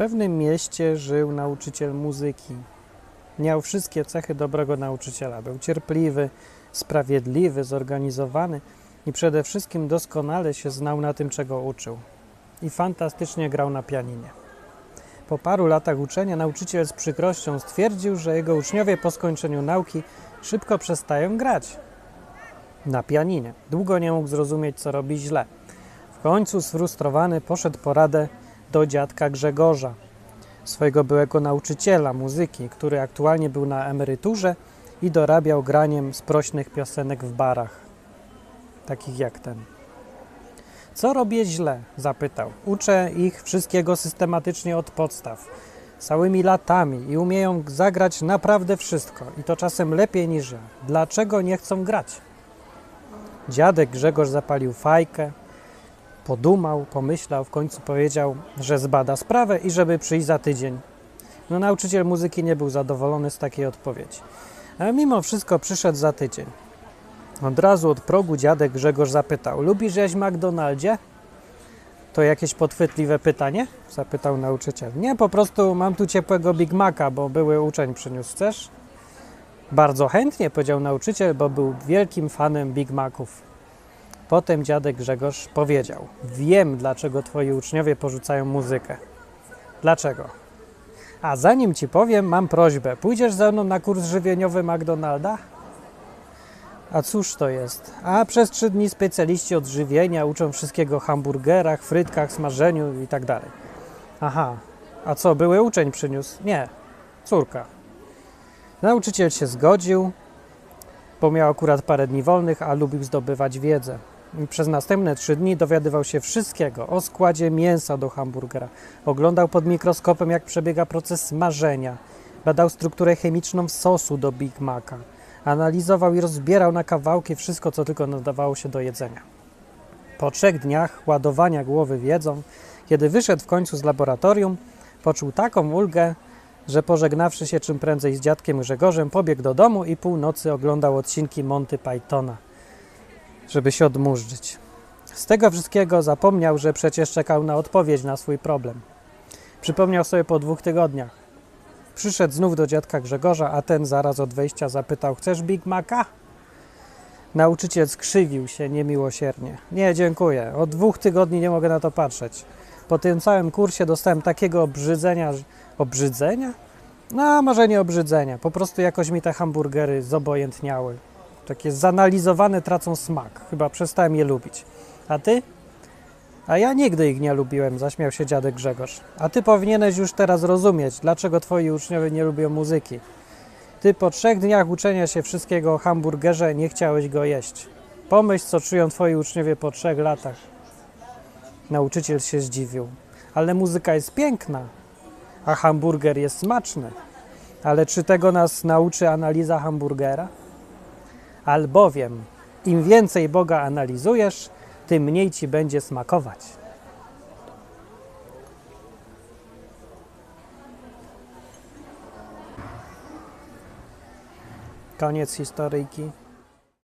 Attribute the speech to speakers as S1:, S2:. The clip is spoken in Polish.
S1: pewnym mieście żył nauczyciel muzyki. Miał wszystkie cechy dobrego nauczyciela. Był cierpliwy, sprawiedliwy, zorganizowany i przede wszystkim doskonale się znał na tym, czego uczył. I fantastycznie grał na pianinie. Po paru latach uczenia nauczyciel z przykrością stwierdził, że jego uczniowie po skończeniu nauki szybko przestają grać na pianinie. Długo nie mógł zrozumieć, co robi źle. W końcu sfrustrowany poszedł po radę do dziadka Grzegorza, swojego byłego nauczyciela muzyki, który aktualnie był na emeryturze i dorabiał graniem sprośnych piosenek w barach, takich jak ten. Co robię źle? zapytał. Uczę ich wszystkiego systematycznie od podstaw, całymi latami i umieją zagrać naprawdę wszystko i to czasem lepiej niż ja. Dlaczego nie chcą grać? Dziadek Grzegorz zapalił fajkę, podumał, pomyślał, w końcu powiedział, że zbada sprawę i żeby przyjść za tydzień. No nauczyciel muzyki nie był zadowolony z takiej odpowiedzi. Ale mimo wszystko przyszedł za tydzień. Od razu od progu dziadek Grzegorz zapytał: Lubisz jeść McDonaldzie? To jakieś podchwytliwe pytanie? Zapytał nauczyciel. Nie, po prostu mam tu ciepłego Big Maca, bo były uczeń przyniósł. Chcesz? Bardzo chętnie, powiedział nauczyciel, bo był wielkim fanem Big Maców. Potem dziadek Grzegorz powiedział: Wiem, dlaczego twoi uczniowie porzucają muzykę. Dlaczego? A zanim ci powiem, mam prośbę. Pójdziesz ze mną na kurs żywieniowy McDonalda? A cóż to jest? A przez trzy dni specjaliści od żywienia uczą wszystkiego o hamburgerach, frytkach, smażeniu i tak dalej. Aha, a co, były uczeń przyniósł? Nie, córka. Nauczyciel się zgodził, bo miał akurat parę dni wolnych, a lubił zdobywać wiedzę. Przez następne trzy dni dowiadywał się wszystkiego o składzie mięsa do hamburgera. Oglądał pod mikroskopem, jak przebiega proces smażenia. Badał strukturę chemiczną sosu do Big Maca. Analizował i rozbierał na kawałki wszystko, co tylko nadawało się do jedzenia. Po trzech dniach ładowania głowy wiedzą, kiedy wyszedł w końcu z laboratorium, poczuł taką ulgę, że pożegnawszy się czym prędzej z dziadkiem Grzegorzem, pobiegł do domu i północy oglądał odcinki Monty Pythona, żeby się odmurzyć. Z tego wszystkiego zapomniał, że przecież czekał na odpowiedź na swój problem. Przypomniał sobie po dwóch tygodniach. Przyszedł znów do dziadka Grzegorza, a ten zaraz od wejścia zapytał: Chcesz Big Maca? Nauczyciel skrzywił się niemiłosiernie. Nie, dziękuję. Od dwóch tygodni nie mogę na to patrzeć. Po tym całym kursie dostałem takiego obrzydzenia. Obrzydzenia? No, może nie obrzydzenia. Po prostu jakoś mi te hamburgery zobojętniały. Takie zanalizowane tracą smak. Chyba przestałem je lubić. A ty? A ja nigdy ich nie lubiłem, zaśmiał się dziadek Grzegorz. A ty powinieneś już teraz rozumieć, dlaczego twoi uczniowie nie lubią muzyki. Ty po trzech dniach uczenia się wszystkiego o hamburgerze nie chciałeś go jeść. Pomyśl, co czują twoi uczniowie po trzech latach. Nauczyciel się zdziwił. Ale muzyka jest piękna, a hamburger jest smaczny. Ale czy tego nas nauczy analiza hamburgera? Albowiem im więcej Boga analizujesz, tym mniej ci będzie smakować. Koniec historyjki.